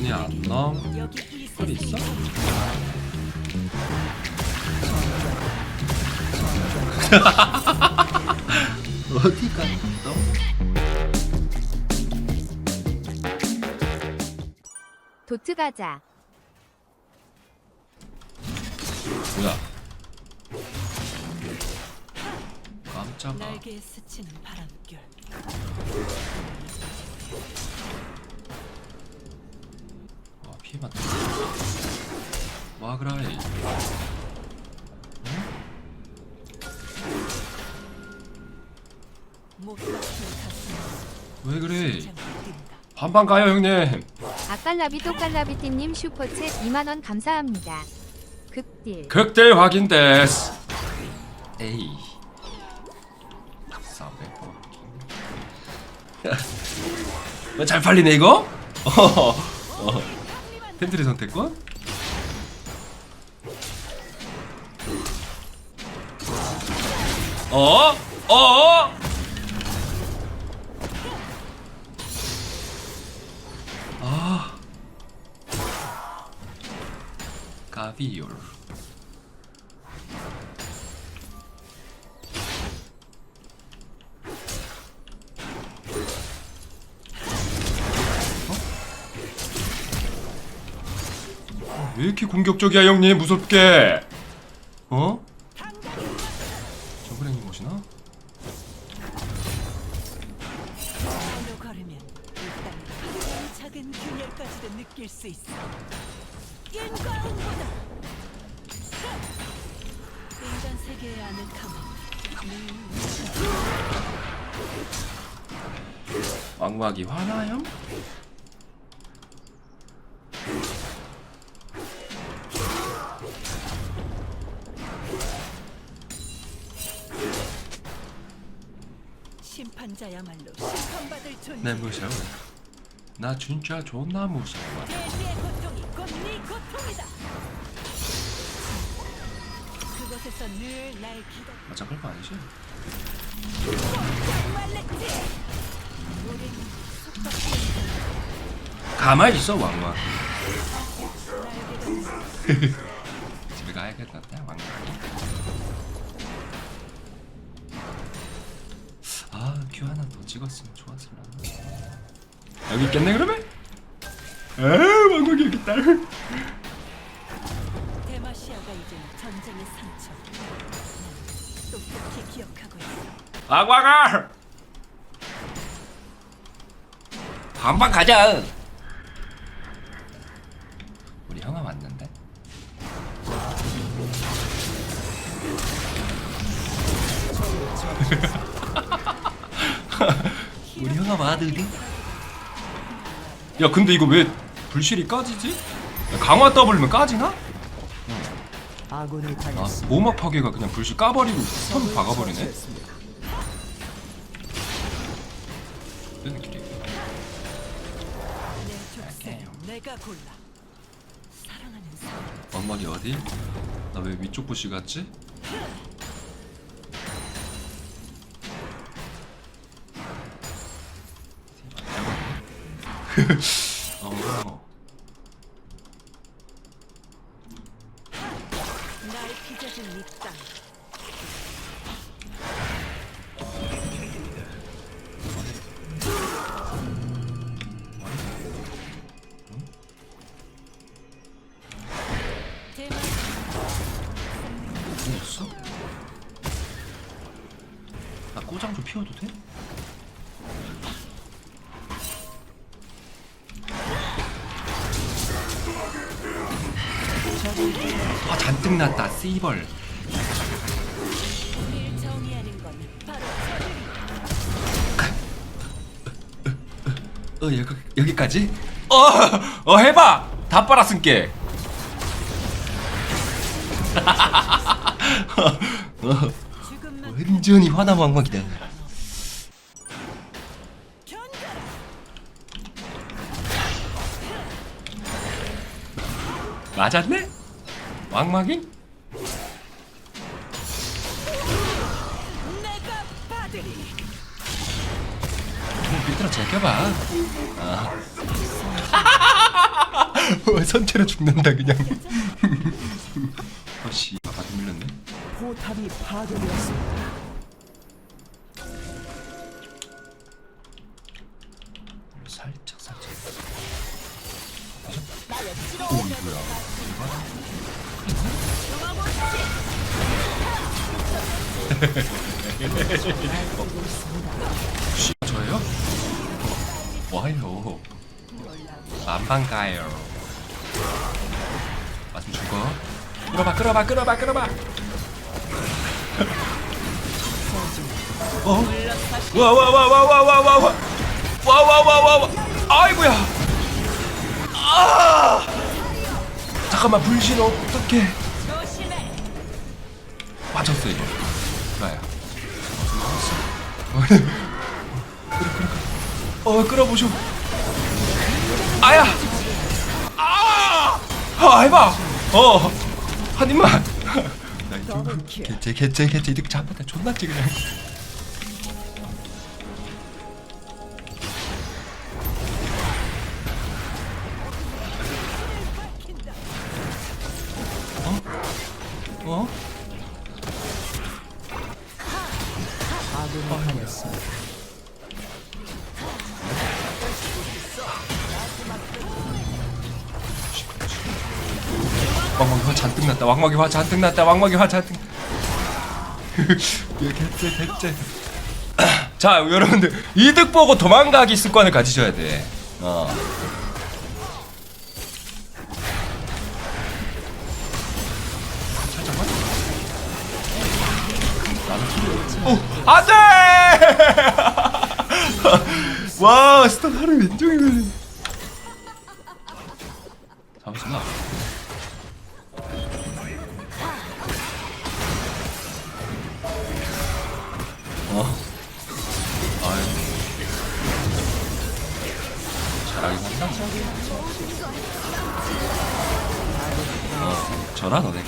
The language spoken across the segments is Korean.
선이 안이 소리 있어? 어디가 너? 도트 가자. 뭐야? 깜짝아. 날개에 스치는 바람결 피해 맞다. 와 그라이. 왜 그래? 반반 가요 형님. 아깔라비 또깔라비띠님 슈퍼챗 2만원 감사합니다. 극딜. 극대 확인 데스. 에이. 400 어, 잘 팔리네 이거? 어. 어. 텐트리 선택권? 어? 어? 아. 가비올. 왜 이렇게 공격적이야 형님 무섭게 어? 정글행님 오시나? 손으로 걸으면 심판자야말로 심판받을 존재. 네 무서워 나 진짜 존나 무서워 대지의 고통이 곧네 고통이다. 그곳에서 늘 날 기다려 맞아 그런 거 아니지? 말랬지 우린 속박해 가만히 있어 날개가 집에 가야겠다 왕막 찍었으면 좋았을 라 여기 있겠네 그러면? 에 왕막이 여기 있다 데마시아가 이제는 전쟁의 상처. 난 똑똑히 기억하고 있어. 왕막아 반반 가자. 우리 형아 왔는데 우리 형아 와드리 야 근데 이거 왜 불실이 까지지? 야, 강화 더블면 까지나? 아군이 아 당했습니다. 모막 파괴가 그냥 불실 까버리고 선 박아버리네 뜨는 길이 내 족쇄 내가 골라 사랑하는 사람 왕막이 어디? 나 왜 위쪽 부시 갔지? 어. 날 빚어준 이 땅 아 잔뜩 났다 씨벌 어 여기, 여기까지? 어! 어 해봐! 다 빨았을게 어, 죽음만 완전히 화나 왕막이다 견뎌라 맞았네? 좀 삐뚤어 제껴봐. 아. 선체로 죽는다 그냥. 어씨 아까 좀 밀렸네. 포탑이 파괴되었습니다. 살짝 살짝. 오 이거야 씨, 저예요? 와요 안 반가요 맞으면 죽어 끌어봐 끌어봐 끌어봐 끌어봐 어? 와와와와와와와와와와와와와 아이고야 잠깐만 불신 어떡해 맞췄어 이거 나야 어 끌어보쇼 아야 아, 아 해봐 어 한 입만 나 이거 개째 개째 개째 이렇게 잡았다 존나지 그냥 어? 어? 아군이 당했습니다. 왕막이 화 잔뜩 났다. 왕막이 화 잔뜩 났다. 왕막이 화 잔뜩. 이거 개째 개째. 자 여러분들 이득 보고 도망가기 습관을 가지셔야 돼. 어. 안돼. 와 스턴 하루 왼쪽에 걸리네. 잠시만. 어. 아유. 잘하긴 한다. 어, 저라 너네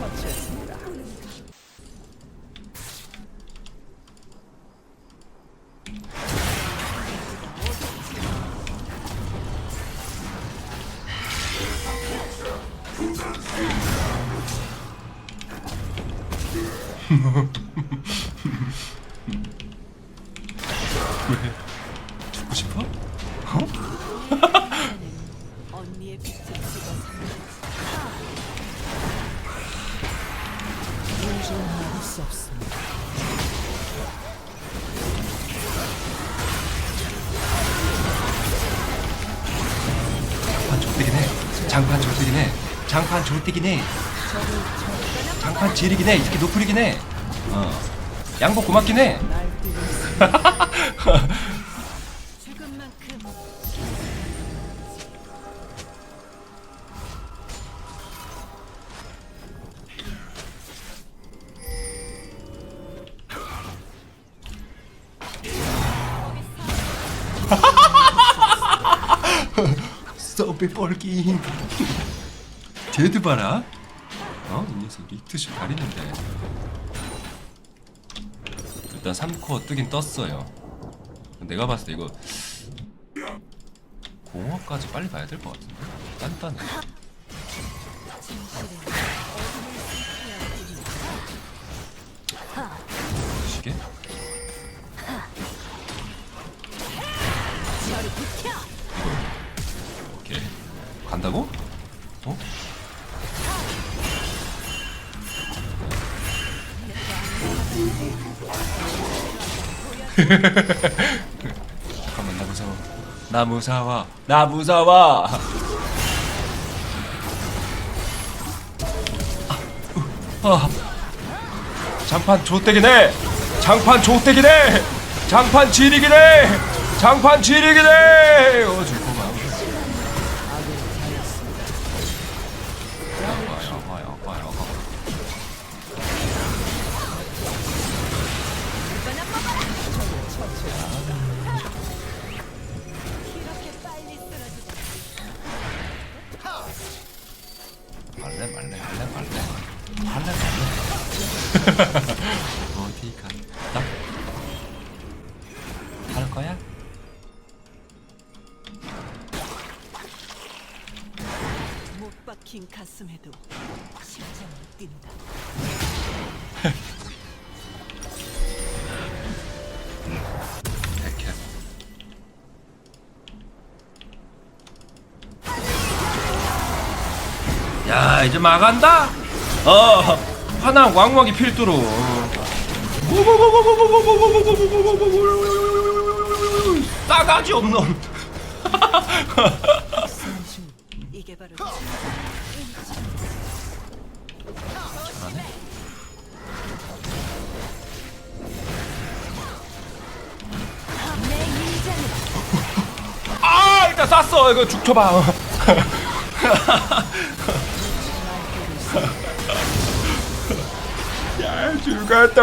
처치했습니다. 죽고 싶어? 언니의 빛을 찍어 수 없습니다. 장판 해. 장판 해. 장판 해. 장판 지리긴 해. 이렇게 노플이긴 해. 어. 양복 고맙긴 해. 서브 뻘긴. 쟤드 봐라. 어? 이 녀석 리트슛 가리는데. 일단 3코어 뜨긴 떴어요. 내가 봤을 때 이거 공업까지 빨리 봐야 될 것 같은데. 단단해. 시계? 간다고? 어? 잠깐만 나 무서워. 나 무서워. 나 무서워. 아, 아. 장판 좆대긴 해. 장판 좆대긴 해. 장판 지리긴 해. 장판 지리긴 해. 어죽 할래 어디 갔다 할 거야? 못 박힌 가슴에도 심장이 뛴다. 이렇게 야 이제 마간다 어 화난 왕왕이 필두로. 싸가지 없는. 이게 바로 아 일단 쐈어. 이거 죽쳐봐 죽었다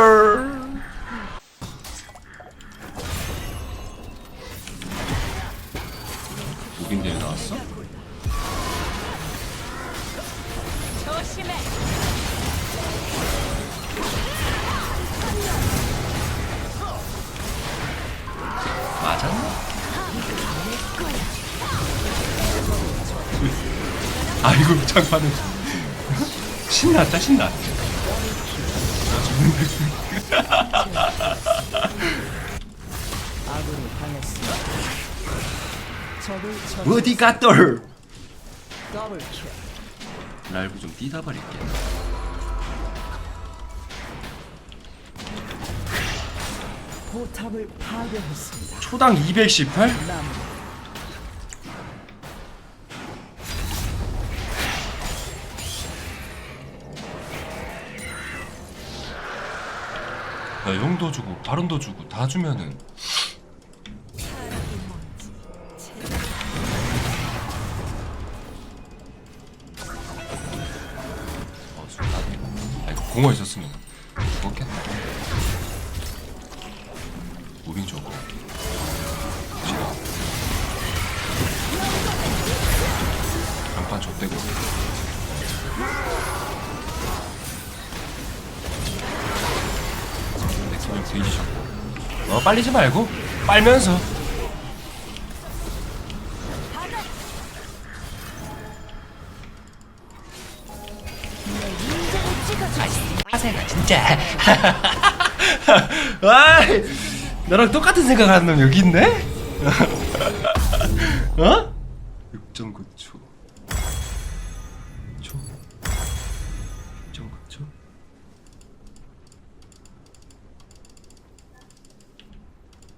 무빙 대회 나왔어? 조심해. 맞았나? 아이고 장판은 신났다 신났다 아군이 당했습니다. 적을 처 어디 갔돌 더블 킬. 랄브 좀 뛰다 버릴게 포탑을 파괴했습니다. 초당 218? 남 야 용도 주고 발언도 주고 다 주면은. 어 아 이거 공어 있었으면. 죽었겠다 무빙 싫어. 장판 좆대고 넥슨형 뒤지셨고 너 빨리지 말고 빨면서 아세가 진짜 아이 너랑 똑같은 생각하는 놈 여기 있네? 어? 6.9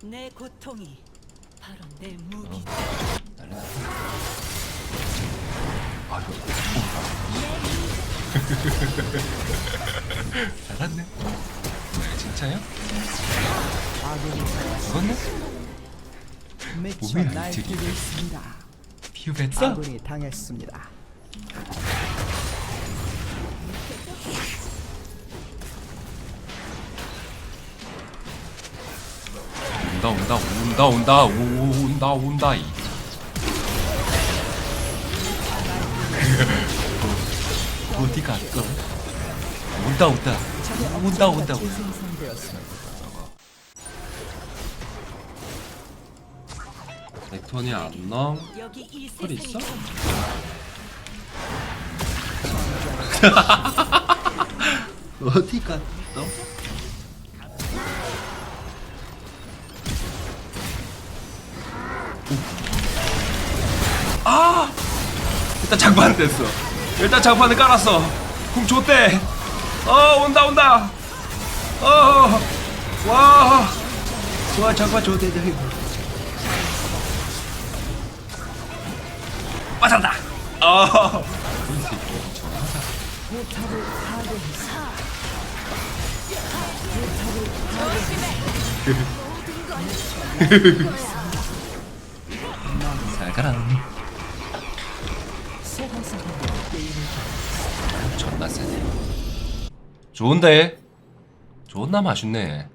내 고통이 바로 내 무기. 아유 잘았네 네, 진짜요? 죽었네? 미쳐 몸이 안 날뛰고 들이네. 있습니다. 피흡했어? 아군이 당했습니다. 온다 온다 온다 온다 오, 온다 온다 이 어디 갔어? 온다 온다 온다 온다 온다. 넥톤이 안 나와? 여기 이 털 세상이 있어? 어디 갔어? 일단 장판 됐어. 일단 장판을 깔았어. 궁 줬대. 어 온다 온다. 어 와. 와 장판 줬대. 맞았다. 어. 포탑을 파괴했습니다. 잘 가라. 게임을 존나 세네. 좋은데? 존나 맛있네.